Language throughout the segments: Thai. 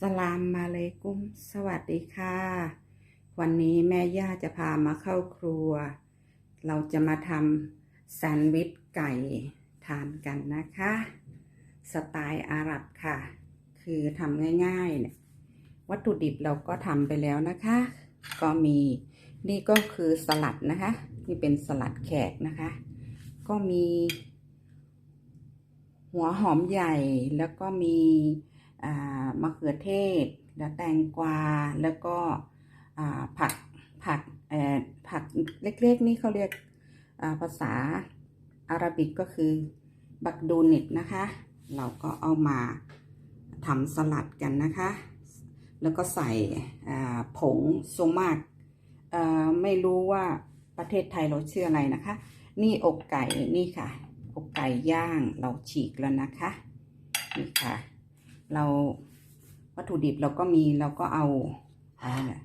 สลามมาเลยกุ้ม สวัสดีค่ะ วันนี้แม่ย่าจะพามาเข้าครัว เราจะมาทำแซนด์วิชไก่ทานกันนะคะ สไตล์อาหรับค่ะ คือทำง่ายๆเนี่ยวัตถุดิบเราก็ทำไปแล้วนะคะ ก็มีนี่ก็คือสลัดนะคะ นี่เป็นสลัดแขกนะคะ ก็มี หัวหอมใหญ่แล้วก็มีอ่า มะเขือเทศแล้วแตงกวา แล้วก็ผักผักเอ่อผักเล็กๆ นี่เขาเรียกภาษาอาหรับิกก็คือบักดูนิตนะคะ เราก็เอามาทำสลัดกันนะคะ แล้วก็ใส่ผงโซมากไม่รู้ว่าประเทศไทยเราชื่ออะไรนะคะ นี่อกไก่นี่ค่ะ อกไก่ย่างเราฉีกแล้วนะคะ นี่ค่ะ เรา วัตถุดิบเราก็มีเราก็เอาอะไรเนี่ย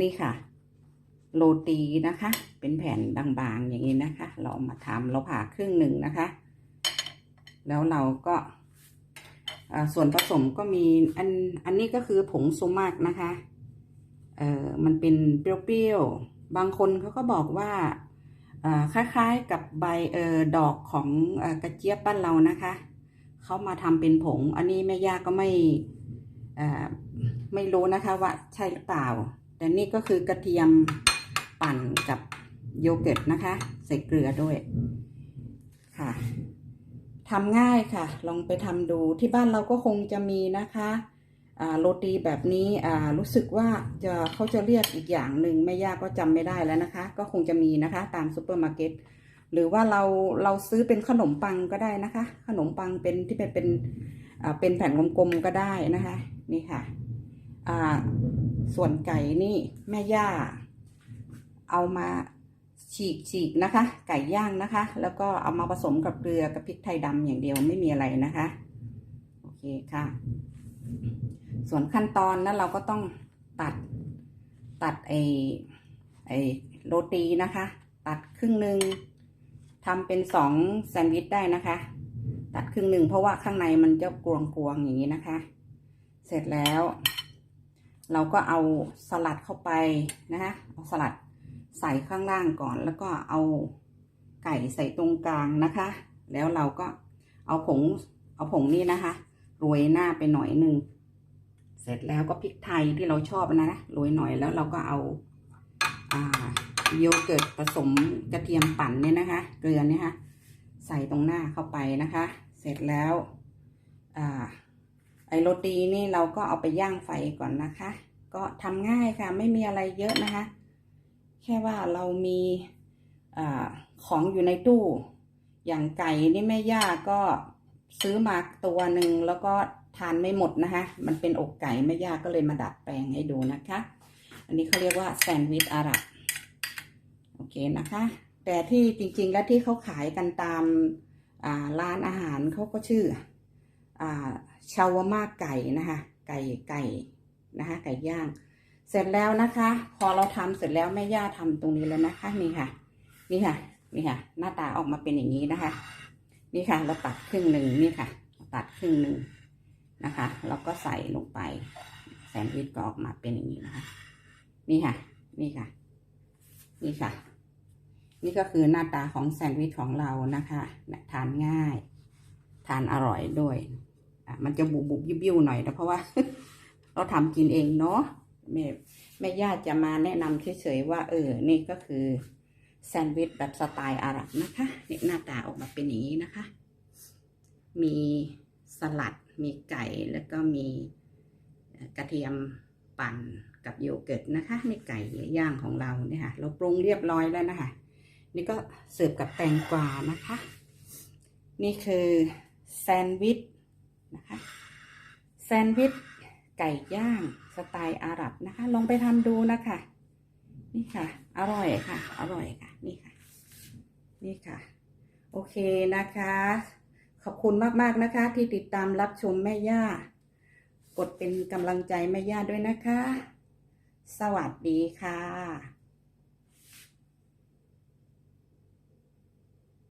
นี่ค่ะ โรตีนะคะ เป็นแผ่นบางๆอย่างนี้นะคะ เราเอามาทำเราผ่าครึ่งหนึ่งนะคะ แล้วเราก็ส่วนผสมก็มีอันอันนี้ก็คือผงซูมากนะคะเอ่อมันเป็นเปรี้ยวๆ บางคนเขาก็บอกว่าคล้ายๆกับใบเออดอกของอกระเจี๊ยบบ้านเรานะคะ เขามาทำเป็นผง อันนี้แม่ย่าก็ไม่ไม่รู้นะคะว่าใช่หรือเปล่า แต่นี่ก็คือกระเทียมปั่นกับโยเกิร์ตนะคะ ใส่เกลือด้วยค่ะทำง่ายค่ะ ลองไปทำดูที่บ้านเราก็คงจะมีนะคะโรตีแบบนี้รู้สึกว่าจะเขาจะเรียกอีกอย่างหนึ่งแม่ย่าก็จำไม่ได้แล้วนะคะ ก็คงจะมีนะคะ ตามซูเปอร์มาร์เก็ต หรือว่าเราเราซื้อเป็นขนมปังก็ได้นะคะ ขนมปังเป็นที่เป็นเป็นอ่าเป็นแผ่นกลมๆก็ได้นะคะ นี่ค่ะอ่าส่วนไก่นี่แม่ย่า เอามาฉีกฉีกนะคะ ไก่ย่างนะคะ แล้วก็เอามาผสมกับเกลือกับพริกไทยดำอย่างเดียวไม่มีอะไรนะคะโอเคค่ะ ส่วนขั้นตอนนั้นเราก็ต้องตัดตัดไอไอโรตีนะคะ ตัดครึ่งหนึ่ง ทำเป็นสองแซนด์วิชได้นะคะ ตัดครึ่งหนึ่งเพราะว่าข้างในมันจะกรวงๆอย่างนี้นะคะ เสร็จแล้ว เราก็เอาสลัดเข้าไปนะคะเอาสลัดใส่ข้างล่างก่อน แล้วก็เอาไก่ใส่ตรงกลางนะคะ แล้วเราก็เอาผงเอาผงนี่นะคะโรยหน้าไปหน่อยหนึ่งเสร็จแล้วก็พริกไทยที่เราชอบนะนะโรยหน่อยแล้วเราก็เอาอ่า โยเกิร์ตผสมกระเทียมปั่นเนี่ยนะคะ เกลือเนี่ยค่ะใส่ตรงหน้าเข้าไปนะคะ เสร็จแล้วอไอโรตีนี่เราก็เอาไปย่างไฟก่อนนะคะ ก็ทำง่ายค่ะ ไม่มีอะไรเยอะนะคะ แค่ว่าเรามีอของอยู่ในตู้ อย่างไก่นี่แม่ย่าก็ซื้อมาตัวหนึ่งแล้วก็ทานไม่หมดนะคะ มันเป็นอกไก่แม่ย่าก็เลยมาดัดแปลงให้ดูนะคะ อันนี้เขาเรียกว่าแซนด์วิชอาหรับ อเคนะคะ แต่ที่จริงๆแล้วที่เขาขายกันตามร้านอาหารเขาก็ชื่ออ่าชาวมาไก่นะคะ ไก่ไก่นะคะไก่ย่าง เสร็จแล้วนะคะ พอเราทำเสร็จแล้วแม่ย่าทำตรงนี้แล้วนะคะนี่ค่ะ นี่ค่ะ นี่ค่ะ หน้าตาออกมาเป็นอย่างนี้นะคะ นี่ค่ะ เราตัดครึ่งหนึ่งนี่ค่ะ ตัดครึ่งหนึ่งนะคะแล้วก็ใส่ลงไปแซนด์วิชก็ออกมาเป็นอย่างนี้นะคะ นี่ค่ะ นี่ค่ะ นี่ค่ะ นี่ก็คือหน้าตาของแซนด์วิชของเรานะคะทานง่าย ทานอร่อยด้วยมันจะบุบบุบยิบยิบหน่อยนะเพราะว่า เราทำกินเองเนาะแม่แม่ญาติจะมาแนะนำเฉยๆว่า เออ นี่ก็คือแซนด์วิชแบบสไตล์อาหรับนะคะนี่หน้าตาออกมาเป็นอย่างนี้นะคะ มีสลัด มีไก่แล้วก็มีกระเทียมปั่นกับโยเกิร์ตนะคะ นี่ไก่ย่างของเราเนี่ยค่ะ เราปรุงเรียบร้อยแล้วนะคะ นี่ก็เสิร์ฟกับแตงกวานะคะ นี่คือแซนด์วิชนะคะ แซนด์วิชไก่ย่างสไตล์อาหรับนะคะ ลองไปทำดูนะคะ นี่ค่ะ อร่อยค่ะ อร่อยค่ะ นี่ค่ะ นี่ค่ะ โอเคนะคะ ขอบคุณมากๆนะคะ ที่ติดตามรับชมแม่ย่า กดเป็นกำลังใจแม่ย่าด้วยนะคะ สวัสดีค่ะ